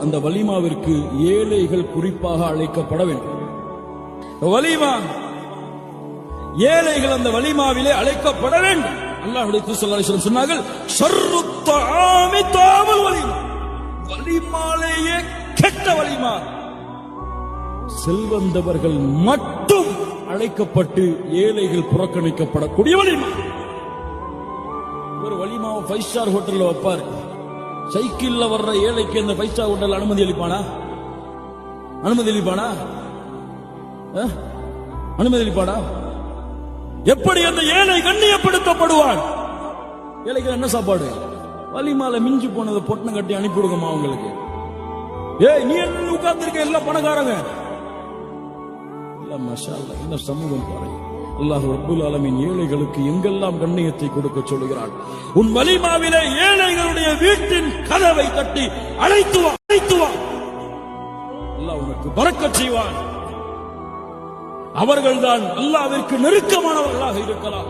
அந்த வலிமாவிற்கு ஏழைகள் குறிப்பாக அழைக்கப்பட வேண்டும். வலிமா! ஏழைகள் அந்த வலிமாவிலே அழைக்கப்பட வேண்டும். அல்லாஹுடைய தூதர் சொன்னார்கள் ஷர்ரு தாமல் வலிமா. வலிமாலேயே கெட்ட வலிமா. செல்வந்தவர்கள் மட்டும் அழைக்கப்பட்டு ஏழைகள் புறக்கணிக்கப்படக்கூடிய வலிமா. ஒரு வலிமாவை ஃபைவ் ஸ்டார் ஹோட்டல்ல வைப்பாரு. சைக்கிள்ல வர்ற ஏழைக்கு அந்த பைசா ஹோட்டல் அனுமதி அளிப்பானா? அனுமதி அளிப்பானா? அஹ்? அனுமதி அளிப்பானா? எப்படி அந்த ஏழை கண்ணியப்படுத்தப்படுவான் ஏழைக்கு என்ன சாப்பாடு? வலிமால மிஞ்சி போனதை பொட்டணம் கட்டி அனுப்பி விடுங்கம்மா அவங்களுக்கு. ஏய் நீ என்ன உட்கார்ந்திருக்க? எல்லாம் பணக்காரங்க. இல்ல மஷா அல்லாஹ், சமூகம் பாருங்க. அல்லாஹ் ரப்புல் ஆலமின் ஏழைகளுக்கு எங்கெல்லாம் கண்ணியத்தை கொடுக்க சொல்கிறான்? உன் வலிமாவிலே ஏழைகளுடைய வீட்டின் கதவை தட்டி அழைத்து வா அழைத்து வா. அல்லாஹ் உனக்கு பறக்க செய்வான். அவர்கள்தான் அல்லாவிற்கு நெருக்கமானவர்களாக இருக்கலாம்.